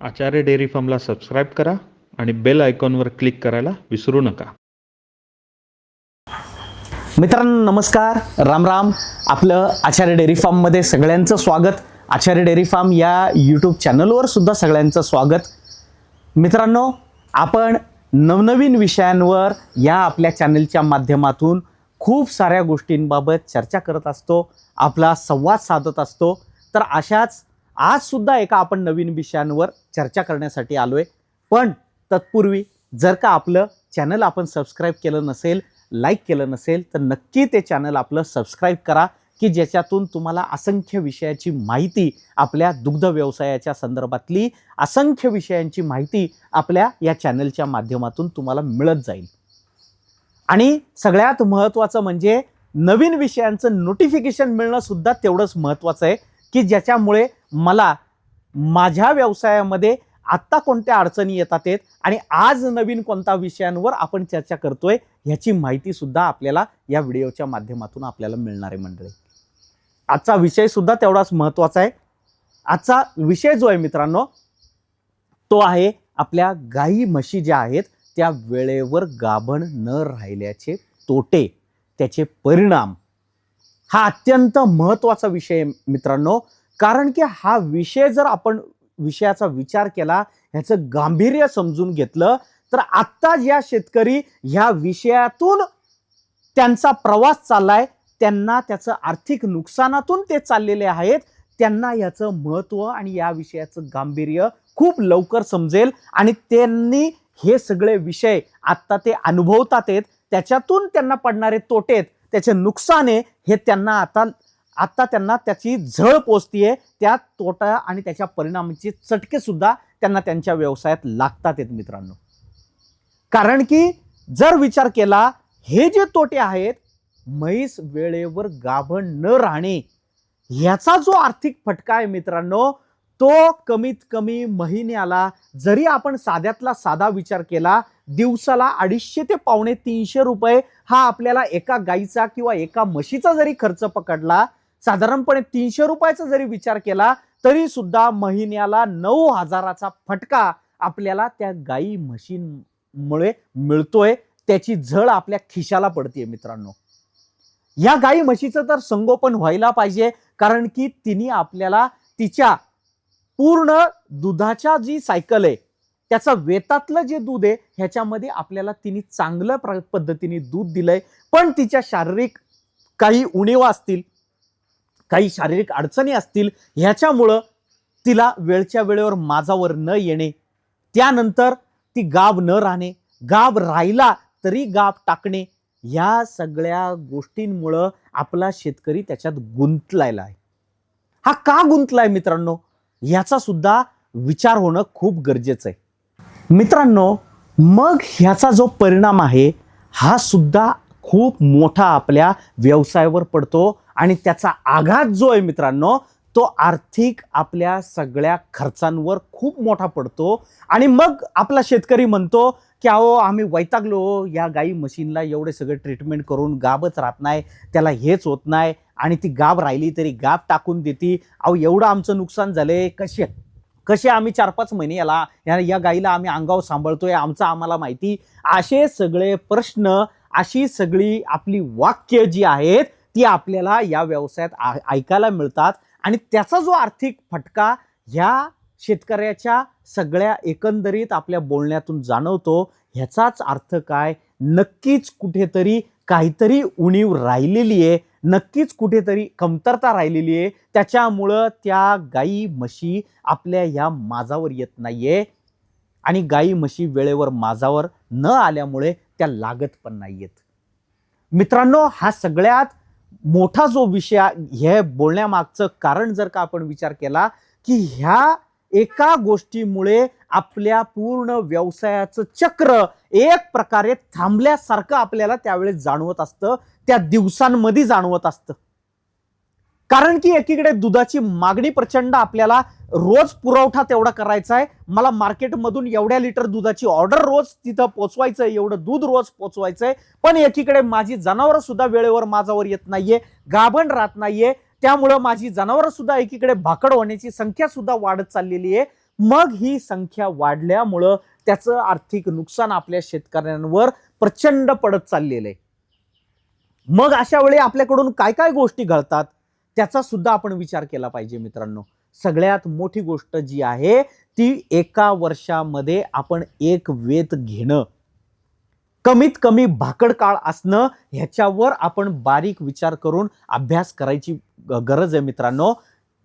आचार्य dairy फार्मला subscribe करा आणि bell आयकॉनवर क्लिक करायला विसरू नका. मित्रांनो नमस्कार. राम राम. आपलं आचार्य डेअरी फार्ममध्ये सगळ्यांचं स्वागत. आचार्य डेअरी फार्म या यूट्यूब चॅनलवर सुद्धा सगळ्यांचं स्वागत. मित्रांनो आपण नवनवीन विषयांवर या आपल्या चॅनलच्या माध्यमातून खूप साऱ्या गोष्टींबाबत चर्चा करत असतो आपला संवाद साधत असतो. तर अशाच आज सुद्धा एका आपण नवीन विषयांवर चर्चा करण्यासाठी आलो आहे पण तत्पूर्वी जर का आपलं चॅनल आपण सबस्क्राईब केलं नसेल लाईक केलं नसेल तर नक्की ते चॅनल आपलं सबस्क्राईब करा की ज्याच्यातून तुम्हाला असंख्य विषयाची माहिती आपल्या दुग्ध व्यवसायाच्या संदर्भातली असंख्य विषयांची माहिती आपल्या या चॅनलच्या माध्यमातून तुम्हाला मिळत जाईल. आणि सगळ्यात महत्त्वाचं म्हणजे नवीन विषयांचं नोटिफिकेशन मिळणं सुद्धा तेवढंच महत्त्वाचं आहे. की ज्याच्यामुळे मला माझ्या व्यवसायामध्ये आत्ता कोणत्या अडचणी येतात आहेत आणि आज नवीन कोणत्या विषयांवर आपण चर्चा करतोय ह्याची माहितीसुद्धा आपल्याला या व्हिडिओच्या माध्यमातून आपल्याला मिळणार आहे मंडळी. आजचा विषयसुद्धा तेवढाच महत्त्वाचा आहे. आजचा विषय जो आहे मित्रांनो तो आहे आपल्या गाई म्हशी ज्या आहेत त्या वेळेवर गाभण न राहिल्याचे तोटे त्याचे परिणाम. हा अत्यंत महत्त्वाचा विषय मित्रांनो. कारण की हा विषय जर आपण विषयाचा विचार केला ह्याचं गांभीर्य समजून घेतलं तर आत्ता ज्या शेतकरी ह्या विषयातून त्यांचा प्रवास चाललाय. त्यांना त्याचं आर्थिक नुकसानातून ते चाललेले आहेत. त्यांना याचं महत्त्व आणि या विषयाचं गांभीर्य खूप लवकर समजेल आणि त्यांनी हे सगळे विषय आत्ता ते अनुभवतात आहेत. त्याच्यातून त्यांना पडणारे तोटे आहेत. त्याचे नुकसान आहे हे त्यांना आता आता त्यांना त्याची झळ पोचतीये त्या तोटा आणि त्याच्या परिणामाचे चटके सुद्धा त्यांना त्यांच्या व्यवसायात लागतात आहेत मित्रांनो. कारण की जर विचार केला हे जे तोटे आहेत म्हैस वेळेवर गाभण न राहणे ह्याचा जो आर्थिक फटका आहे मित्रांनो तो कमीत कमी महिन्याला जरी आपण साध्यातला साधा विचार केला दिवसाला अडीचशे ते पावणे तीनशे रुपये हा आपल्याला एका गाईचा किंवा एका म्हशीचा जरी खर्च पकडला साधारणपणे तीनशे रुपयाचा जरी विचार केला तरी सुद्धा महिन्याला नऊ हजाराचा फटका आपल्याला त्या गाई म्हशींमुळे मिळतोय. त्याची झळ आपल्या खिशाला पडते मित्रांनो. या गाई म्हशीचं तर संगोपन व्हायला पाहिजे कारण की तिने आपल्याला तिच्या पूर्ण दुधाच्या जी सायकल आहे त्याचं वेतातलं जे दूध आहे ह्याच्यामध्ये आपल्याला तिने चांगल्या प्र- पद्धतीने दूध दिलंय. पण तिच्या शारीरिक काही उणीवा असतील काही शारीरिक अडचणी असतील ह्याच्यामुळं तिला वेळच्या वेळेवर माझावर न येणे त्यानंतर ती गाब न राहणे गाब राहिला तरी गाब टाकणे ह्या सगळ्या गोष्टींमुळं आपला शेतकरी त्याच्यात गुंतलायला आहे. हा का गुंतलाय मित्रांनो? याचा सुद्धा विचार होणं खूप गरजेचं आहे. मित्रांनो मग ह्याचा जो परिणाम आहे हा सुद्धा खूप मोठा आपल्या व्यवसायावर पडतो आणि त्याचा आघात जो आहे मित्रांनो तो आर्थिक आपल्या सगळ्या खर्चांवर खूप मोठा पडतो. आणि मग आपला शेतकरी म्हणतो की अहो आम्ही वैतागलो. या गाई मशीनला एवढे सगळे ट्रीटमेंट करून गाबच राहत नाही. त्याला हेच होत नाही. आणि ती गाब राहिली तरी गाब टाकून देती. अहो एवढं आमचं नुकसान झालंय. कसे कसे आम्ही चार पाच महिने याला या या गाईला आम्ही अंगावर सांभाळतोय आमचं आम्हाला माहिती. असे सगळे प्रश्न अशी सगळी आपली वाक्य जी आहेत ती आपल्याला या व्यवसायात आ- ऐकायला मिळतात. आणि त्याचा जो आर्थिक फटका ह्या शेतकऱ्याच्या सगळ्या एकंदरीत आपल्या बोलण्यातून जाणवतो. ह्याचाच अर्थ काय? नक्कीच कुठेतरी काहीतरी उणीव राहिलेली आहे. नक्कीच कुठेतरी कमतरता राहिलेली आहे. त्याच्यामुळं त्या गाई म्हशी आपल्या ह्या माझावर येत नाहीये. आणि गाई म्हशी वेळेवर माझावर न आल्यामुळे त्या लागत पण नाहीयेत. मित्रांनो हा सगळ्यात मोठा जो विषय हे बोलण्यामागचं कारण जर का आपण विचार केला की ह्या एका गोष्टीमुळे आपल्या पूर्ण व्यवसायाचं चक्र एक प्रकारे थांबल्यासारखं आपल्याला त्यावेळेस जाणवत असतं त्या दिवसांमध्ये जाणवत असतं. कारण की एकीकडे दुधाची मागणी प्रचंड आपल्याला रोज पुरवठा तेवढा करायचा आहे. मला मार्केटमधून एवढ्या लिटर दुधाची ऑर्डर रोज तिथं पोचवायचं आहे एवढं दूध रोज पोचवायचं आहे. पण एकीकडे माझी जनावरं सुद्धा वेळेवर माझ्यावर येत नाहीये गाभण राहत नाहीये. त्यामुळं माझी जनावरं सुद्धा एकीकडे भाकड होण्याची संख्या सुद्धा वाढत चाललेली आहे. मग ही संख्या वाढल्यामुळं त्याचं आर्थिक नुकसान आपल्या शेतकऱ्यांवर प्रचंड पडत चाललेलं आहे. मग अशा वेळी आपल्याकडून काय काय गोष्टी घडतात त्याचा सुद्धा आपण विचार केला पाहिजे मित्रांनो. सगळ्यात मोठी गोष्ट जी आहे ती एका वर्षामध्ये आपण एक वेत घेणं. कमीत कमी भाकड काळ असणं ह्याच्यावर आपण बारीक विचार करून अभ्यास करायची गरज आहे मित्रांनो.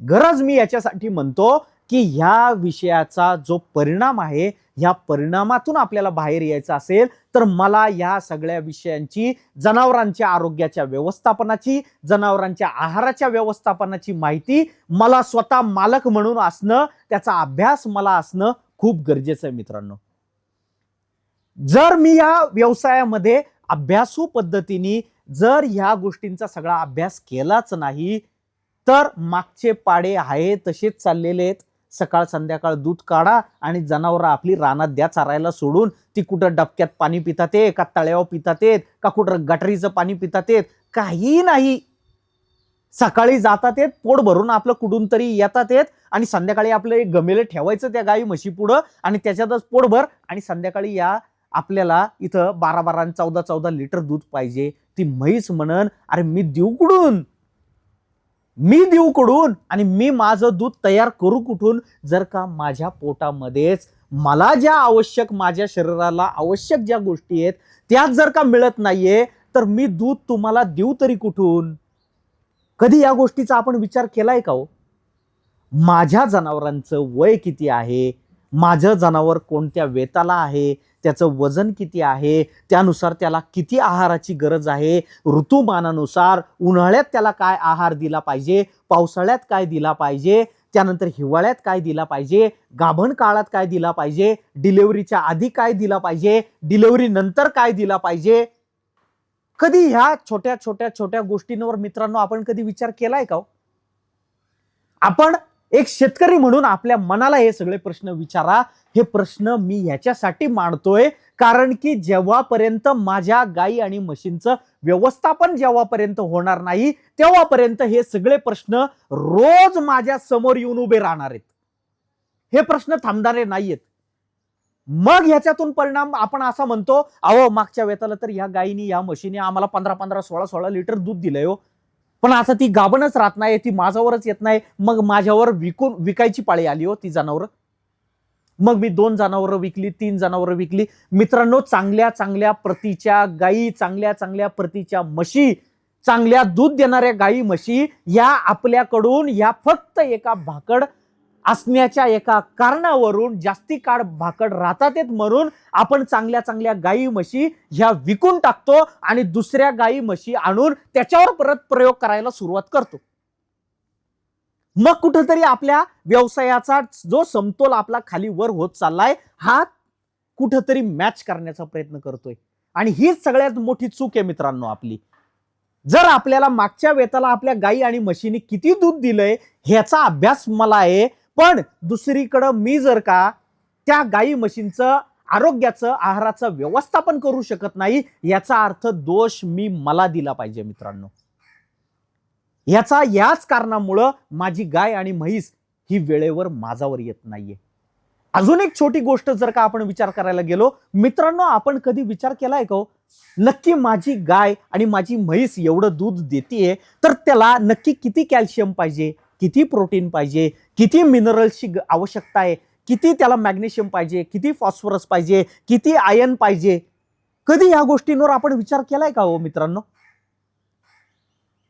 गरज मी याच्यासाठी म्हणतो की ह्या विषयाचा जो परिणाम आहे ह्या परिणामातून आपल्याला बाहेर यायचं असेल तर मला या सगळ्या विषयांची जनावरांच्या आरोग्याच्या व्यवस्थापनाची जनावरांच्या आहाराच्या व्यवस्थापनाची माहिती मला स्वतः मालक म्हणून असणं त्याचा अभ्यास मला असणं खूप गरजेचं आहे मित्रांनो. जर मी या व्यवसायामध्ये अभ्यासू पद्धतीने जर ह्या गोष्टींचा सगळा अभ्यास केलाच नाही तर मागचे पाडे आहे तसेच चाललेले आहेत. सकाळ संध्याकाळ दूध काढा आणि जनावरं आपली रानात द्या चारायला सोडून. ती कुठं डबक्यात पाणी पितात का तळ्यावर पितात येत का कुठं गटरीचं पाणी पितात काही नाही. सकाळी जातात येत पोट भरून आपलं कुठून तरी येतात येत आणि संध्याकाळी आपलं एक गमेलं ठेवायचं त्या गाई म्हशी पुढं आणि त्याच्यातच पोटभर आणि संध्याकाळी या आपल्याला इथं बारा बारा आणि चौदा चौदा लिटर दूध पाहिजे. ती म्हैस म्हणन अरे मी देऊ कुडून? मी देऊ कुठून आणि मी माझं दूध तयार करू कुठून? जर का माझ्या पोटामध्येच मला ज्या आवश्यक माझ्या शरीराला आवश्यक ज्या गोष्टी आहेत त्याच जर का मिळत नाहीये तर मी दूध तुम्हाला देऊ तरी कुठून? कधी या गोष्टीचा आपण विचार केलाय का हो? माझ्या जनावरांचं वय किती आहे? माझं जनावर कोणत्या वेताला आहे? त्याचं वजन किती आहे त्यानुसार त्याला किती आहाराची गरज आहे ऋतुमानानुसार उन्हाळ्यात त्याला काय आहार दिला पाहिजे पावसाळ्यात काय दिला पाहिजे त्यानंतर हिवाळ्यात काय दिला पाहिजे गाभण काळात काय दिला पाहिजे डिलेवरीच्या आधी काय दिला पाहिजे डिलेवरी नंतर काय दिला पाहिजे कधी ह्या छोट्या छोट्या छोट्या गोष्टींवर मित्रांनो आपण कधी विचार केलाय का हो? आपण एक शेतकरी म्हणून आपल्या मनाला हे सगळे प्रश्न विचारा हे प्रश्न मी ह्याच्यासाठी मांडतोय कारण की जेव्हापर्यंत माझ्या गाई आणि म्हशींचं व्यवस्थापन जेव्हापर्यंत होणार नाही तेव्हापर्यंत हे सगळे प्रश्न रोज माझ्यासमोर येऊन उभे राहणार आहेत. हे प्रश्न थांबणारे नाहीयेत. मग ह्याच्यातून परिणाम आपण असा म्हणतो अहो मागच्या वेताला तर ह्या गायीनी या म्हशीने आम्हाला पंधरा पंधरा सोळा सोळा लिटर दूध दिलंय हो. पण आता ती गाबणच राहत नाही ती माझ्यावरच येत नाही. मग माझ्यावर विकून विकायची पाळी आली हो ती जनावरं. मग मी दोन जनावरं विकली तीन जनावरं विकली. मित्रांनो चांगल्या चांगल्या प्रतीच्या गायी चांगल्या चांगल्या प्रतीच्या म्हशी चांगल्या दूध देणाऱ्या गायी म्हशी या आपल्याकडून या फक्त एका भाकड असण्याच्या एका कारणावरून जास्ती काळ भाकड राहतात येत म्हणून आपण चांगल्या चांगल्या गायी म्हशी ह्या विकून टाकतो आणि दुसऱ्या गायी म्हशी आणून त्याच्यावर परत प्रयोग करायला सुरुवात करतो. मग कुठंतरी आपल्या व्यवसायाचा जो समतोल आपला खाली वर होत चाललाय हा कुठंतरी मॅच करण्याचा प्रयत्न करतोय. आणि हीच सगळ्यात मोठी चूक आहे मित्रांनो आपली. जर आपल्याला मागच्या वेताला आपल्या गाई आणि म्हशीने किती दूध दिलंय ह्याचा अभ्यास मला आहे. पण दुसरीकडं मी जर का त्या गाई म्हशींचं आरोग्याचं आहाराचं व्यवस्थापन करू शकत नाही याचा अर्थ दोष मी मला दिला पाहिजे मित्रांनो. याचा याच कारणामुळं माझी गाय आणि म्हैस ही वेळेवर माझावर येत नाहीये. अजून एक छोटी गोष्ट जर का आपण विचार करायला गेलो मित्रांनो आपण कधी विचार केलाय का हो? नक्की माझी गाय आणि माझी म्हैस एवढं दूध देते तर त्याला नक्की किती कॅल्शियम पाहिजे किती प्रोटीन पाहिजे किती मिनरल्सची आवश्यकता आहे किती त्याला मॅग्नेशियम पाहिजे किती फॉस्फरस पाहिजे किती आयन पाहिजे? कधी या गोष्टींवर आपण विचार केलाय का हो मित्रांनो?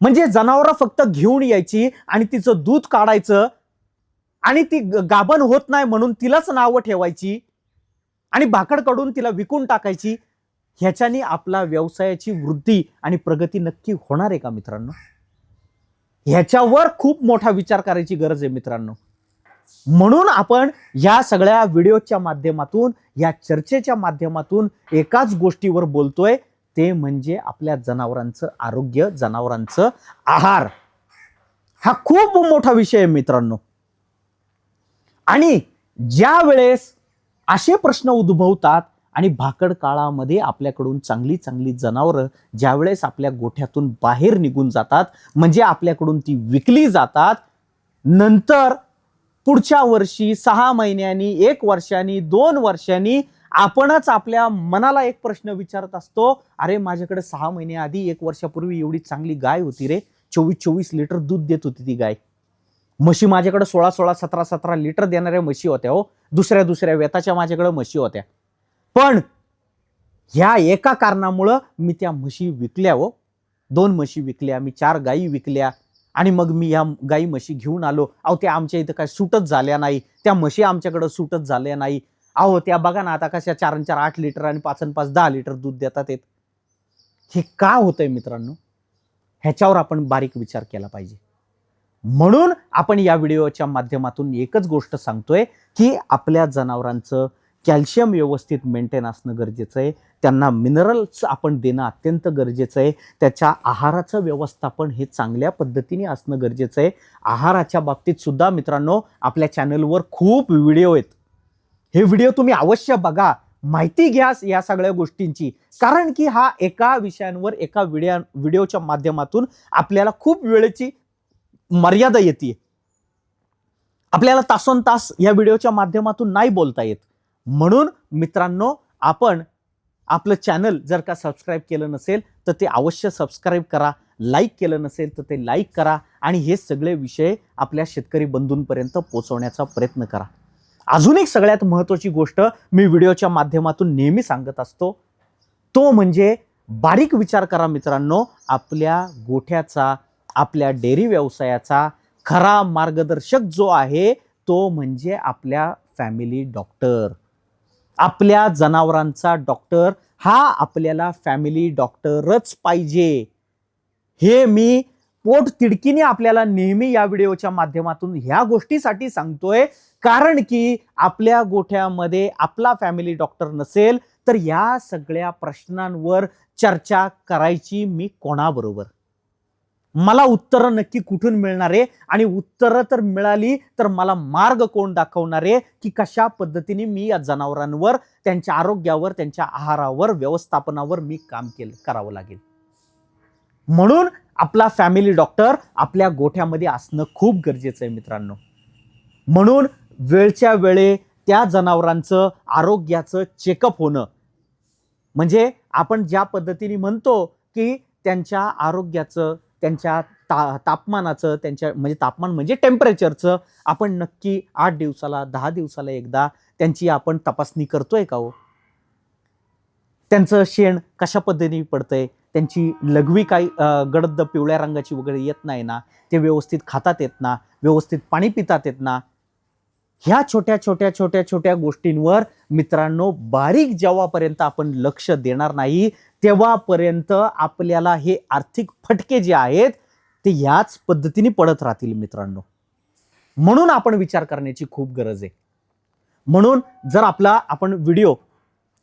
म्हणजे जनावरं फक्त घेऊन यायची आणि तिचं दूध काढायचं आणि ती ग- गाभण होत नाही म्हणून तिलाच नावं ठेवायची आणि भाकड काढून तिला विकून टाकायची ह्याच्याने आपला व्यवसायाची वृद्धी आणि प्रगती नक्की होणार आहे का मित्रांनो? ह्याच्यावर खूप मोठा विचार करायची गरज आहे मित्रांनो. म्हणून आपण या सगळ्या व्हिडिओच्या माध्यमातून या चर्चेच्या माध्यमातून एकाच गोष्टीवर बोलतोय. ते म्हणजे आपल्या जनावरांचं आरोग्य जनावरांचं आहार. हा खूप मोठा विषय आहे मित्रांनो. आणि ज्या वेळेस असे प्रश्न उद्भवतात आणि भाकड काळामध्ये आपल्याकडून चांगली चांगली जनावरं ज्यावेळेस आपल्या गोठ्यातून बाहेर निघून जातात म्हणजे आपल्याकडून ती विकली जातात नंतर पुढच्या वर्षी सहा महिन्यांनी एक वर्षांनी दोन वर्षांनी आपणच आपल्या मनाला एक प्रश्न विचारत असतो अरे माझ्याकडे सहा महिने आधी एक वर्षापूर्वी एवढी चांगली गाय होती रे. चोवीस चोवीस लिटर दूध देत होती ती गाय. म्हशी माझ्याकडे सोळा सोळा सतरा सतरा लिटर देणाऱ्या म्हशी होत्या हो. दुसऱ्या दुसऱ्या वेताच्या माझ्याकडे म्हशी होत्या. पण ह्या एका कारणामुळं मी त्या म्हशी विकल्या हो. दोन म्हशी विकल्या मी चार गायी विकल्या आणि मग मी ह्या गाई म्हशी घेऊन आलो. अहो त्या आमच्या इथं काय सुटत झाल्या नाही. त्या म्हशी आमच्याकडं सुटत झाल्या नाही. अहो त्या बघा ना आता कशा चार आणि चार आठ लिटर आणि पाच आणि पाच दहा लिटर दूध देतात येत हे का होतंय मित्रांनो? ह्याच्यावर आपण बारीक विचार केला पाहिजे. म्हणून आपण या व्हिडिओच्या माध्यमातून एकच गोष्ट सांगतोय की आपल्या जनावरांचं कॅल्शियम व्यवस्थित मेंटेन असणं गरजेचं आहे. त्यांना मिनरल्स आपण देणं अत्यंत गरजेचं आहे. त्याच्या आहाराचं व्यवस्थापन हे चांगल्या पद्धतीने असणं गरजेचं आहे. आहाराच्या बाबतीत सुद्धा मित्रांनो आपल्या चॅनलवर खूप व्हिडिओ आहेत. हे व्हिडिओ तुम्ही अवश्य बघा. माहिती घ्या या सगळ्या गोष्टींची. कारण की हा एका विषयांवर एका व्हिडिओ व्हिडिओच्या माध्यमातून आपल्याला खूप वेळेची मर्यादा येते. आपल्याला तासोन तास या व्हिडिओच्या माध्यमातून नाही बोलता येत. म्हणून मित्रांनो आपण आपलं चॅनल जर का सबस्क्राईब केलं नसेल तर ते अवश्य सबस्क्राईब करा. लाईक केलं नसेल तर ते लाईक करा. आणि हे सगळे विषय आपल्या शेतकरी बंधूंपर्यंत पोचवण्याचा प्रयत्न करा. अजून एक सगळ्यात महत्त्वाची गोष्ट मी व्हिडिओच्या माध्यमातून नेहमी सांगत असतो. तो म्हणजे बारीक विचार करा मित्रांनो आपल्या गोठ्याचा आपल्या डेअरी व्यवसायाचा खरा मार्गदर्शक जो आहे तो म्हणजे आपल्या फॅमिली डॉक्टर. आपल्या जनावरांचा डॉक्टर हा आपल्याला फॅमिली डॉक्टरच पाहिजे. हे मी पोट तिडकीने आपल्याला नेहमी या व्हिडिओच्या माध्यमातून ह्या गोष्टीसाठी सांगतोय. कारण की आपल्या गोठ्यामध्ये आपला फॅमिली डॉक्टर नसेल तर या सगळ्या प्रश्नांवर चर्चा करायची मी कोणाबरोबर? मला उत्तरं नक्की कुठून मिळणार? आहे आणि उत्तरं तर मिळाली तर मला मार्ग कोण दाखवणार? आहे की कशा पद्धतीने मी या जनावरांवर त्यांच्या आरोग्यावर त्यांच्या आहारावर व्यवस्थापनावर मी काम केलं करावं लागेल. म्हणून आपला फॅमिली डॉक्टर आपल्या गोठ्यामध्ये असणं खूप गरजेचं आहे मित्रांनो. म्हणून वेळच्या वेळे त्या जनावरांचं आरोग्याचं चेकअप होणं. म्हणजे आपण ज्या पद्धतीने म्हणतो की त्यांच्या आरोग्याचं त्यांच्या ता तापमानाचं त्यांच्या म्हणजे तापमान म्हणजे टेम्परेचरचं आपण नक्की आठ दिवसाला दहा दिवसाला एकदा त्यांची आपण तपासणी करतोय का हो? त्यांचं शेण कशा पद्धतीने पडतंय? त्यांची लघवी काही गडद पिवळ्या रंगाची वगैरे येत नाही ना? ते व्यवस्थित खातात येत ना? व्यवस्थित पाणी पितात येत ना? ह्या छोट्या छोट्या छोट्या छोट्या गोष्टींवर मित्रांनो बारीक जेव्हापर्यंत आपण लक्ष देणार नाही तेव्हापर्यंत आपल्याला हे आर्थिक फटके जे आहेत ते ह्याच पद्धतीने पडत राहतील मित्रांनो. म्हणून आपण विचार करण्याची खूप गरज आहे. म्हणून जर आपला आपण व्हिडिओ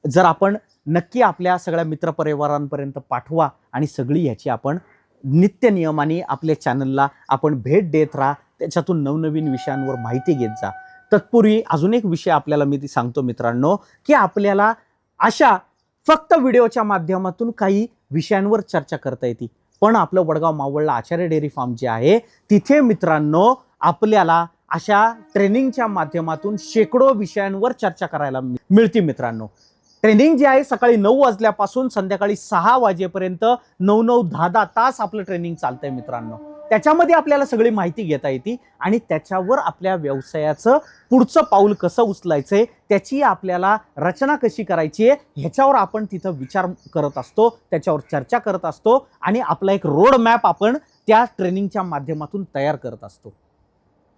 जर आपण नक्की आपल्या सगळ्या मित्रपरिवारांपर्यंत पाठवा आणि सगळी ह्याची आपण नित्य नियमाने आपल्या चॅनलला आपण भेट देत राहा त्याच्यातून नवनवीन विषयांवर माहिती घेत जा. तत्पूर्वी अजून एक विषय आपल्याला मी ती सांगतो मित्रांनो की आपल्याला अशा फक्त व्हिडिओच्या माध्यमातून काही विषयांवर चर्चा करता येते. पण आपलं वडगाव मावळला आचार्य डेअरी फार्म जे आहे तिथे मित्रांनो आपल्याला अशा ट्रेनिंगच्या माध्यमातून शेकडो विषयांवर चर्चा करायला मिळते मित्रांनो. ट्रेनिंग जे आहे सकाळी नऊ वाजल्यापासून संध्याकाळी सहा वाजेपर्यंत नऊ नऊ दहा दहा तास आपलं ट्रेनिंग चालतंय मित्रांनो. त्याच्यामध्ये आपल्याला सगळी माहिती घेता येते आणि त्याच्यावर आपल्या व्यवसायाचं पुढचं पाऊल कसं उचलायचं आहे त्याची आपल्याला रचना कशी करायची आहे ह्याच्यावर आपण तिथं विचार करत असतो त्याच्यावर चर्चा करत असतो आणि आपला एक रोड मॅप आपण त्या ट्रेनिंगच्या माध्यमातून तयार करत असतो.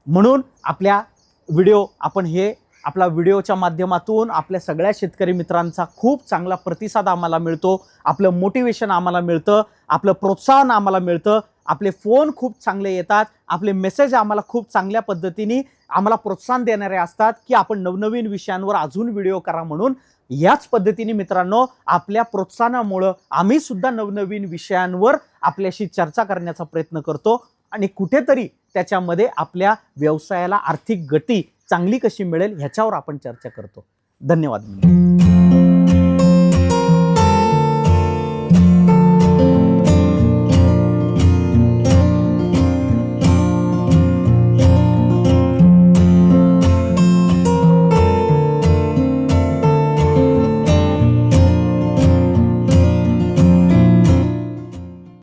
म्हणून आपल्या व्हिडिओ आपण हे आपला व्हिडिओच्या माध्यमातून आपल्या सगळ्या शेतकरी मित्रांचा खूप चांगला प्रतिसाद आम्हाला मिळतो आपलं मोटिवेशन आम्हाला मिळतं आपलं प्रोत्साहन आम्हाला मिळतं आपले फोन खूप चांगले येतात आपले मेसेज आम्हाला खूप चांगल्या पद्धतीने आम्हाला प्रोत्साहन देणारे असतात की आपण नवनवीन विषयांवर अजून व्हिडिओ करा म्हणून. याच पद्धतीने मित्रांनो आपल्या प्रोत्साहनामुळं आम्ही सुद्धा नवनवीन विषयांवर आपल्याशी चर्चा करण्याचा प्रयत्न करतो आणि कुठेतरी त्याच्यामध्ये आपल्या व्यवसायाला आर्थिक गती चांगली कशी मिळेल ह्याच्यावर आपण चर्चा करतो. धन्यवाद.